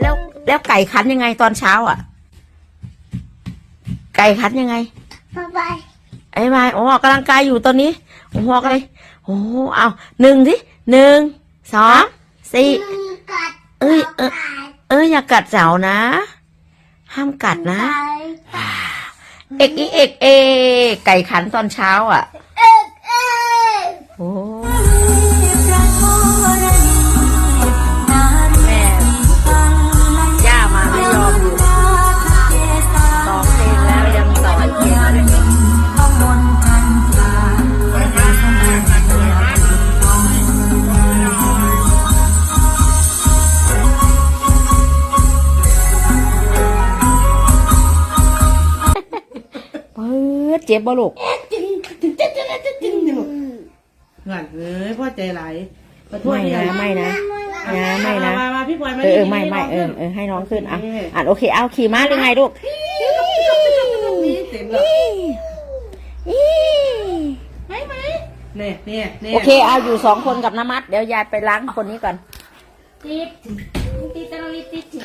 แล้วแล้วไก่คันยังไงตอนเช้า อะ ไก่คันยังไงบ๊ายบายไอ้ไม้โอ้ออกกำลังกายอยู่ตอนนี้โอ้โหออกเลยโอ้โหเอาหนึ่งที่หนึ่งสองสี่มือกัดเอ้ยเออเอออย่ากัดเสานะ ห้ามกัดนะ เอกอีเอกเอกไก่ขันตอนเช้าอะ เปิดเจ็บบ่ลูกเงินเอ้ยพ่อใจไหลขอโทษไม่นะไม่นะนะไม่นะมามาพี่พลอยมาเออเออไม่ไม่เออเออให้น้องขึ้นอะอะโอเคเอาขี่ม้าหรือไงลูกไม่ไม่เนี่ยเนี่ยโอเคเอาอยู่สองคนกับน้ำมัด เดี๋ยวยายไปล้างคนนี้ก่อนติดติดตะลิติ๊ดติ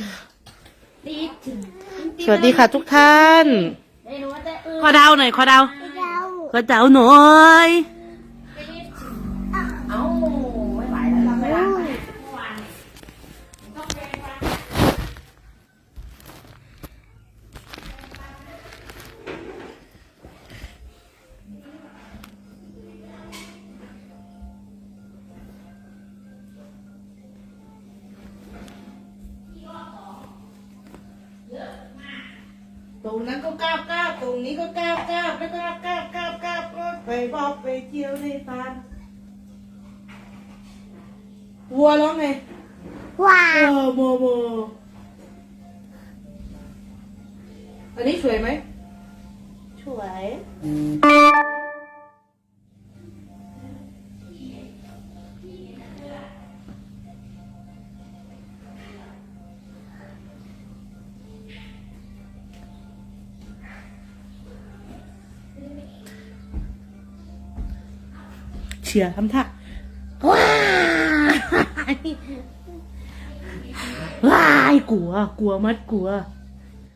ดติดสวัสดีค่ะทุกท่าน ขอเดาหน่อยขอเดาเราขอเดาหน่อย รงนั้นก็ก้าวก้าวตรงนี้ก็ก้าวก้าวแล้วก็ก้าวก้าวก้าวรถไปบอกไปเที่ยวในตาลวัวร้องไงว้าวโมโมอันนี้สวยไหมสวย ชียร์ทำท่าว้ายว้ายกลัว กลัวมัดกลัว